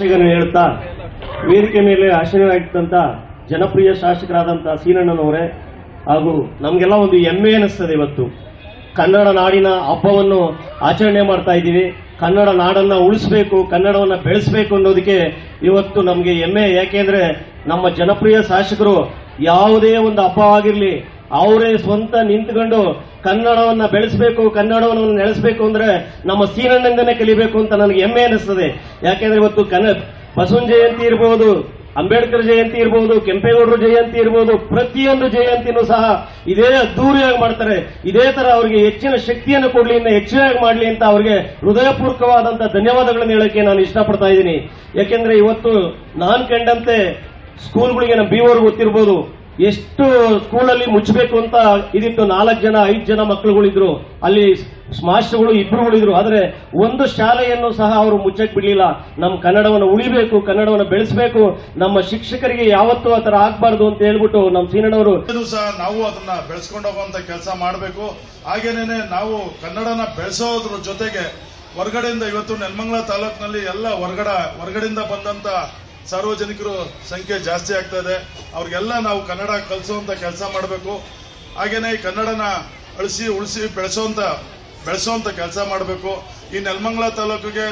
ಶುಭಾಶಯಗಳನ್ನು ಹೇಳ್ತಾ, ವೇದಿಕೆ ಮೇಲೆ ಆಶ್ರಯವಾಗಿದ್ದಂತ ಜನಪ್ರಿಯ ಶಾಸಕರಾದಂಥ ಸೀನಣ್ಣನವರೇ ಹಾಗೂ ನಮಗೆಲ್ಲ ಒಂದು ಹೆಮ್ಮೆ ಅನಿಸ್ತದೆ ಇವತ್ತು. ಕನ್ನಡ ನಾಡಿನ ಹಬ್ಬವನ್ನು ಆಚರಣೆ ಮಾಡ್ತಾ ಇದ್ದೀವಿ. ಕನ್ನಡ ನಾಡನ್ನ ಉಳಿಸಬೇಕು, ಕನ್ನಡವನ್ನ ಬೆಳೆಸಬೇಕು ಅನ್ನೋದಕ್ಕೆ ಇವತ್ತು ನಮಗೆ ಹೆಮ್ಮೆ. ಯಾಕೆಂದ್ರೆ ನಮ್ಮ ಜನಪ್ರಿಯ ಶಾಸಕರು ಯಾವುದೇ ಒಂದು ಹಬ್ಬ ಅವರೇ ಸ್ವಂತ ನಿಂತ್ಕೊಂಡು ಕನ್ನಡವನ್ನ ಬೆಳೆಸಬೇಕು, ಕನ್ನಡವನ್ನು ನೆಲೆಸಬೇಕು ಅಂದ್ರೆ ನಮ್ಮ ಸೀನಣ್ಣಂದನೇ ಕಲಿಬೇಕು ಅಂತ ನನಗೆ ಹೆಮ್ಮೆ ಅನಿಸ್ತದೆ. ಯಾಕೆಂದ್ರೆ ಇವತ್ತು ಕನ, ಬಸವನ ಜಯಂತಿ ಇರಬಹುದು ಅಂಬೇಡ್ಕರ್ ಜಯಂತಿ ಇರಬಹುದು ಕೆಂಪೇಗೌಡರ ಜಯಂತಿ ಇರಬಹುದು ಪ್ರತಿಯೊಂದು ಜಯಂತಿನೂ ಸಹ ಇದೇ ಅದ್ದೂರಿಯಾಗಿ ಮಾಡ್ತಾರೆ. ಇದೇ ತರ ಅವರಿಗೆ ಹೆಚ್ಚಿನ ಶಕ್ತಿಯನ್ನು ಕೊಡ್ಲಿ, ಇನ್ನ ಹೆಚ್ಚಿನಾಗಿ ಮಾಡಲಿ ಅಂತ ಅವರಿಗೆ ಹೃದಯಪೂರ್ವಕವಾದಂತಹ ಧನ್ಯವಾದಗಳನ್ನು ಹೇಳಕ್ಕೆ ನಾನು ಇಷ್ಟಪಡ್ತಾ ಇದ್ದೀನಿ. ಯಾಕೆಂದ್ರೆ ಇವತ್ತು ನಾನ್ ಕಂಡಂತೆ ಸ್ಕೂಲ್ಗಳಿಗೆ ನಮ್ಮ ಬಿಒರ್ ಗೊತ್ತಿರ್ಬೋದು. ಎಷ್ಟು ಸ್ಕೂಲಲ್ಲಿ ಮುಚ್ಚಬೇಕು ಅಂತ ಇದಿತ್ತು ನಾಲ್ಕು ಜನ, ಐದು ಜನ ಮಕ್ಕಳುಗಳಿದ್ರು. ಅಲ್ಲಿ ಮಾಸ್ಟರ್ಗಳು ಇಬ್ಬರುಗಳಿದ್ರು ಆದರೆ ಒಂದು ಶಾಲೆಯನ್ನು ಸಹ ಅವರು ಮುಚ್ಚಕ್ ಬಿಡಲಿಲ್ಲ. ನಮ್ಮ ಕನ್ನಡವನ್ನು ಉಳಿಬೇಕು, ಕನ್ನಡವನ್ನು ಬೆಳೆಸಬೇಕು. ನಮ್ಮ ಶಿಕ್ಷಕರಿಗೆ ಯಾವತ್ತೂ ಆ ಥರ ಆಗ್ಬಾರ್ದು ಅಂತ ಹೇಳ್ಬಿಟ್ಟು ನಮ್ಮ ಸೀನಣ್ಣವರು ಇದು ಸಹ ನಾವು ಅದನ್ನ ಬೆಳೆಸ್ಕೊಂಡು ಹೋಗುವಂತ ಕೆಲಸ ಮಾಡಬೇಕು. ಹಾಗೇನೇನೆ ನಾವು ಕನ್ನಡನ ಬೆಳೆಸೋದ್ರ ಜೊತೆಗೆ ಹೊರಗಡೆಯಿಂದ ಇವತ್ತು ನೆಲಮಂಗಲ ತಾಲೂಕಿನಲ್ಲಿ ಎಲ್ಲ ಹೊರಗಡೆ ಹೊರಗಡೆಯಿಂದ ಬಂದಂತ ಸಾರ್ವಜನಿಕರು ಸಂಖ್ಯೆ ಜಾಸ್ತಿ ಆಗ್ತಾ ಇದೆ. ಅವ್ರಿಗೆಲ್ಲ ನಾವು ಕನ್ನಡ ಕಲಿಸುವಂತ ಕೆಲಸ ಮಾಡಬೇಕು. ಹಾಗೇನೆ ಈ ಕನ್ನಡನ ಅಳಿಸಿ, ಉಳಿಸಿ ಬೆಳೆಸೋವಂಥ ಬೆಳೆಸೋವಂಥ ಕೆಲಸ ಮಾಡಬೇಕು. ಈ ನೆಲಮಂಗಲ ತಾಲೂಕಿಗೆ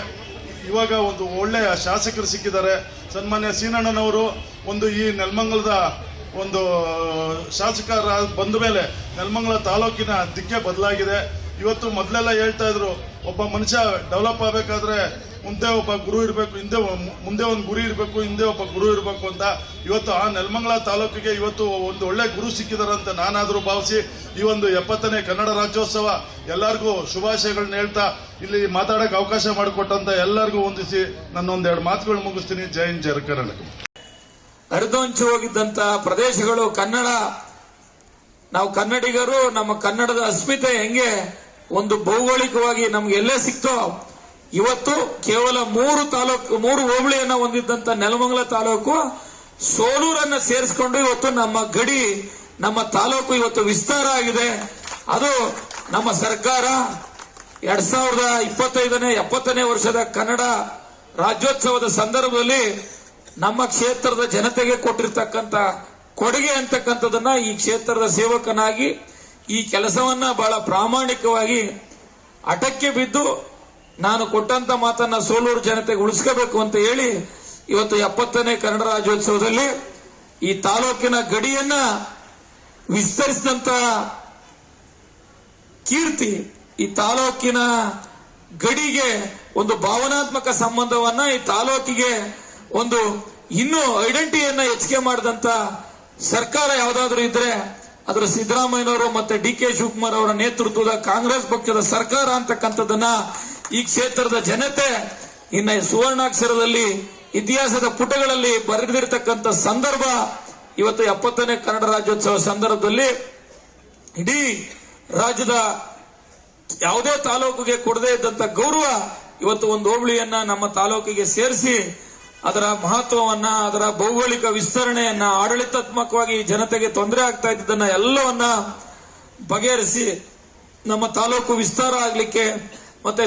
ಇವಾಗ ಒಂದು ಒಳ್ಳೆಯ ಶಾಸಕರು ಸಿಕ್ಕಿದ್ದಾರೆ. ಸನ್ಮಾನ್ಯ ಸೀನಣ್ಣನವರು ಒಂದು ಈ ನೆಲಮಂಗಲದ ಒಂದು ಶಾಸಕರ ಬಂದ ಮೇಲೆ ನೆಲಮಂಗಲ ತಾಲೂಕಿನ ದಿಕ್ಕೆ ಬದಲಾಗಿದೆ. ಇವತ್ತು ಮೊದಲೆಲ್ಲ ಹೇಳ್ತಾ ಇದ್ರು, ಒಬ್ಬ ಮನುಷ್ಯ ಡೆವಲಪ್ ಆಗಬೇಕಾದ್ರೆ ಮುಂದೆ ಒಬ್ಬ ಗುರು ಇರಬೇಕು, ಹಿಂದೆ ಮುಂದೆ ಒಂದು ಗುರಿ ಇರಬೇಕು, ಹಿಂದೆ ಒಬ್ಬ ಗುರು ಇರಬೇಕು ಅಂತ ಇವತ್ತು ಆ ನೆಲಮಂಗಲ ತಾಲೂಕಿಗೆ ಇವತ್ತು ಒಂದು ಒಳ್ಳೆ ಗುರು ಸಿಕ್ಕಿದಾರಂತ ನಾನಾದರೂ ಭಾವಿಸಿ ಈ ಒಂದು ಎಪ್ಪತ್ತನೇ ಕನ್ನಡ ರಾಜ್ಯೋತ್ಸವ ಎಲ್ಲರಿಗೂ ಶುಭಾಶಯಗಳನ್ನ ಹೇಳ್ತಾ ಇಲ್ಲಿ ಮಾತಾಡಕ್ಕೆ ಅವಕಾಶ ಮಾಡಿಕೊಟ್ಟಂತ ಎಲ್ಲರಿಗೂ ಹೊಂದಿಸಿ ನನ್ನ ಒಂದೆರಡು ಮಾತುಗಳು ಮುಗಿಸ್ತೀನಿ. ಜೈ ಹಿಂದ್, ಜೈ ಕರ್ನಾಟಕ. ಹರಿದೊಂಚು ಹೋಗಿದ್ದಂತ ಪ್ರದೇಶಗಳು ಕನ್ನಡ. ನಾವು ಕನ್ನಡಿಗರು, ನಮ್ಮ ಕನ್ನಡದ ಅಸ್ಮಿತೆ ಹೆಂಗೆ, ಒಂದು ಭೌಗೋಳಿಕವಾಗಿ ನಮ್ಗೆ ಎಲ್ಲೇ ಸಿಕ್ತೋ ಇವತ್ತು ಕೇವಲ ಮೂರು ತಾಲೂಕು, ಮೂರು ಹೋಬಳಿಯನ್ನ ಹೊಂದಿದ್ದಂತ ನೆಲಮಂಗಲ ತಾಲೂಕು ಸೋಲೂರನ್ನ ಸೇರಿಸಿಕೊಂಡು ಇವತ್ತು ನಮ್ಮ ಗಡಿ, ನಮ್ಮ ತಾಲೂಕು ಇವತ್ತು ವಿಸ್ತಾರ ಆಗಿದೆ. ಅದು ನಮ್ಮ ಸರ್ಕಾರ ಎರಡ್ ಸಾವಿರದ ಇಪ್ಪತ್ತೈದನೇ, ಎಪ್ಪತ್ತನೇ ವರ್ಷದ ಕನ್ನಡ ರಾಜ್ಯೋತ್ಸವದ ಸಂದರ್ಭದಲ್ಲಿ ನಮ್ಮ ಕ್ಷೇತ್ರದ ಜನತೆಗೆ ಕೊಟ್ಟಿರ್ತಕ್ಕಂಥ ಕೊಡುಗೆ ಅಂತಕ್ಕಂಥದನ್ನ ಈ ಕ್ಷೇತ್ರದ ಸೇವಕನಾಗಿ ಈ ಕೆಲಸವನ್ನ ಬಹಳ ಪ್ರಾಮಾಣಿಕವಾಗಿ ಅಟಕ್ಕೆ ಬಿದ್ದು ನಾನು ಕೊಟ್ಟಂತ ಮಾತನ್ನ ಸೋಲೂರು ಜನತೆಗೆ ಉಳಿಸ್ಕೋಬೇಕು ಅಂತ ಹೇಳಿ ಇವತ್ತು ಎಪ್ಪತ್ತನೇ ಕನ್ನಡ ರಾಜ್ಯೋತ್ಸವದಲ್ಲಿ ಈ ತಾಲೂಕಿನ ಗಡಿಯನ್ನ ವಿಸ್ತರಿಸಿದಂತ ಕೀರ್ತಿ ಈ ತಾಲೂಕಿನ ಗಡಿಗೆ ಒಂದು ಭಾವನಾತ್ಮಕ ಸಂಬಂಧವನ್ನ, ಈ ತಾಲೂಕಿಗೆ ಒಂದು ಇನ್ನೂ ಐಡೆಂಟಿಟಿಯನ್ನ ಹೆಚ್ಚಿಗೆ ಮಾಡಿದಂತ ಸರ್ಕಾರ ಯಾವ್ದಾದ್ರು ಇದ್ರೆ ಅದರ ಸಿದ್ದರಾಮಯ್ಯನವರು ಮತ್ತೆ ಡಿ ಕೆ ಶಿವಕುಮಾರ್ ಅವರ ನೇತೃತ್ವದ ಕಾಂಗ್ರೆಸ್ ಪಕ್ಷದ ಸರ್ಕಾರ ಅಂತಕ್ಕಂಥದ್ದನ್ನ ಈ ಕ್ಷೇತ್ರದ ಜನತೆ ಇನ್ನ ಸುವರ್ಣಾಕ್ಷರದಲ್ಲಿ ಇತಿಹಾಸದ ಪುಟಗಳಲ್ಲಿ ಬರೆದಿರತಕ್ಕಂತ ಸಂದರ್ಭ ಇವತ್ತು ಎಪ್ಪತ್ತನೇ ಕನ್ನಡ ರಾಜ್ಯೋತ್ಸವ ಸಂದರ್ಭದಲ್ಲಿ ಇಡೀ ರಾಜ್ಯದ ಯಾವುದೇ ತಾಲೂಕಿಗೆ ಕೊಡದೇ ಇದ್ದಂತ ಗೌರವ ಇವತ್ತು ಒಂದು ಹೋಬಳಿಯನ್ನ ನಮ್ಮ ತಾಲೂಕಿಗೆ ಸೇರಿಸಿ ಅದರ ಮಹತ್ವವನ್ನ, ಅದರ ಭೌಗೋಳಿಕ ವಿಸ್ತರಣೆಯನ್ನ, ಆಡಳಿತಾತ್ಮಕವಾಗಿ ಜನತೆಗೆ ತೊಂದರೆ ಆಗ್ತಾ ಇದ್ದದನ್ನ ಎಲ್ಲವನ್ನ ಬಗೆಹರಿಸಿ ನಮ್ಮ ತಾಲೂಕು ವಿಸ್ತಾರ ಆಗ್ಲಿಕ್ಕೆ